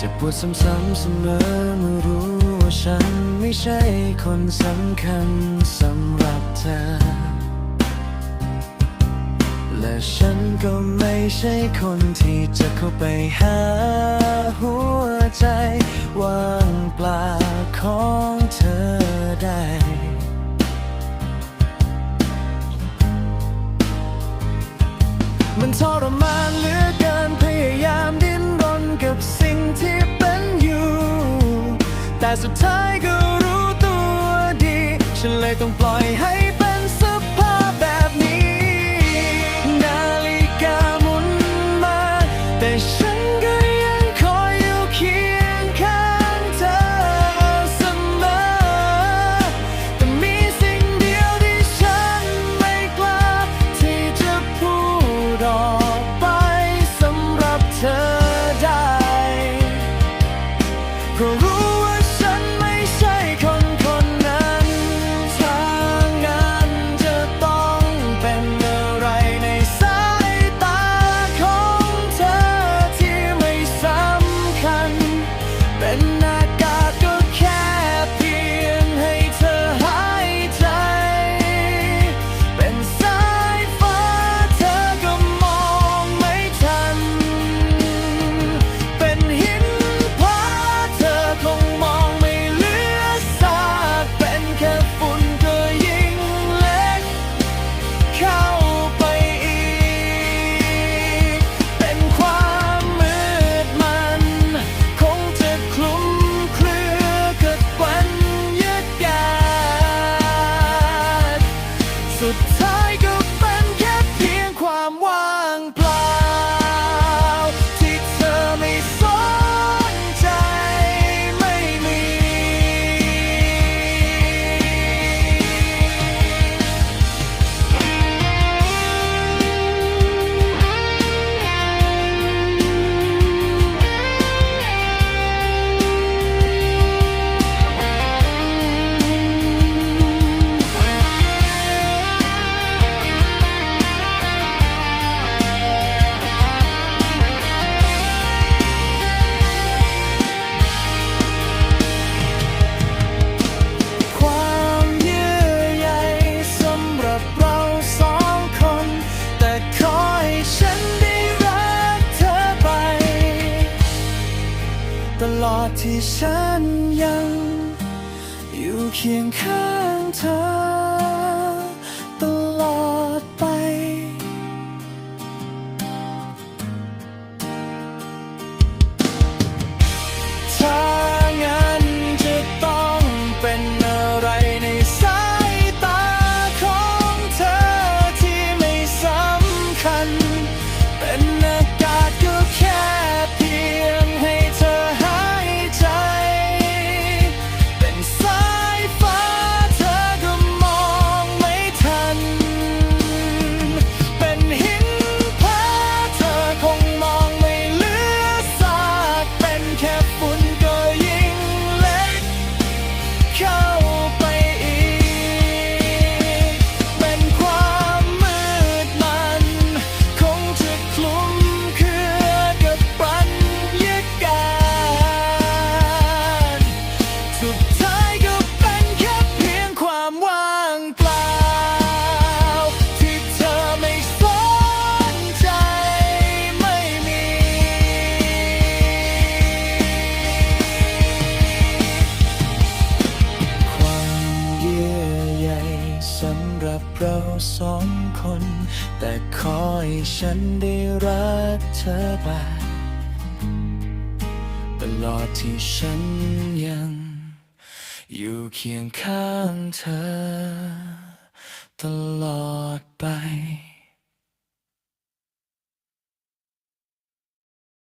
จะปวดซ้ำๆเสมอเมื่อรู้ว่าฉันไม่ใช่คนสำคัญสำหรับเธอ และฉันก็ไม่ใช่คนที่จะเข้าไปหาหัวใจวางเปล่าของเธอได้มันทรมาน สุดท้ายก็รู้ตัวดี ฉันเลยต้องปล่อยให้ อดที่ฉันยัง อยู่เคียงข้างเธอ ฉันได้รักเธอไปตลอดที่ฉันยัง อยู่เคียงข้างเธอ ตลอดไป